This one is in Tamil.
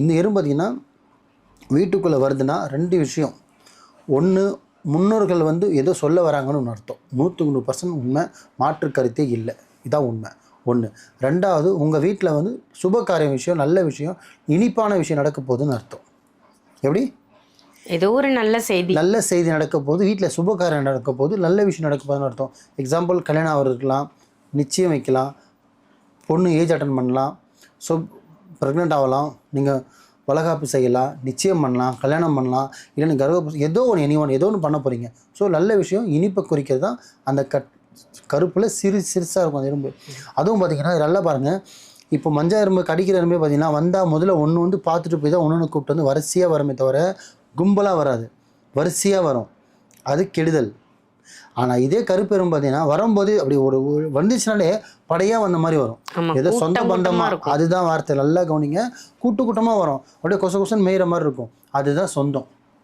இந்த எறும்பு பார்த்திங்கன்னா வீட்டுக்குள்ளே வருதுன்னா ரெண்டு விஷயம். ஒன்று முன்னோர்கள் வந்து ஏதோ சொல்ல வராங்கன்னு ஒன்று அர்த்தம். நூற்றுக்கு நூறு பர்சன்ட் உண்மை மாற்று கருத்தே இல்லை. இதான் உண்மை. ஒன்று ரெண்டாவது உங்கள் வீட்டில் வந்து சுபகாரிய விஷயம் நல்ல விஷயம் இனிப்பான விஷயம் நடக்க போகுதுன்னு அர்த்தம். எப்படி? ஏதோ ஒரு நல்ல செய்தி. நல்ல செய்தி நடக்க போகுது வீட்டில் சுபகாரியம் நடக்க போகுது நல்ல விஷயம் நடக்க போகுதுன்னு அர்த்தம். எக்ஸாம்பிள் கல்யாணம் ஆகிறது இருக்கலாம் நிச்சயம் வைக்கலாம். பொண்ணு ஏஜ் அட்டன் பண்ணலாம். ஸோ ப்ரெக்னென்ட் ஆகலாம் நீங்கள் வளகாப்பு செய்யலாம் நிச்சயம் பண்ணலாம் கல்யாணம் பண்ணலாம் இல்லைன்னு கர்வ ஏதோ ஒன்று எனி ஒன்று ஏதோ ஒன்று பண்ண போகிறீங்க ஸோ நல்ல விஷயம் இனிப்பை குறிக்கிறது தான் அந்த கட் கருப்பில் சிறு சிறுசாக இருக்கும் அந்த எறும்பு அதுவும் பார்த்திங்கன்னா நல்லா பாருங்கள் இப்போ மஞ்சள் எறும்பு கடிக்கிற எறும்பே பார்த்தீங்கன்னா வந்தால் முதல்ல ஒன்று வந்து பார்த்துட்டு போய் தான் ஒன்று ஒன்று கூப்பிட்டு வந்து வரிசையாக வருமே தவிர கும்பலாக வராது. வரிசையாக வரும். அது கெடுதல். ஆனால் இதே கருப்பெரும் பார்த்தீங்கன்னா வரும்போது அப்படி ஒரு வந்துச்சுனாலே படையாக வந்த மாதிரி வரும். ஏதோ சொந்த பந்தமாக. அதுதான் வார்த்தை. நல்லா கவனிங்க. கூட்டு கூட்டமாக வரும். அப்படியே கொச கொசன்னு மேயிற மாதிரி இருக்கும். அதுதான் சொந்தம்.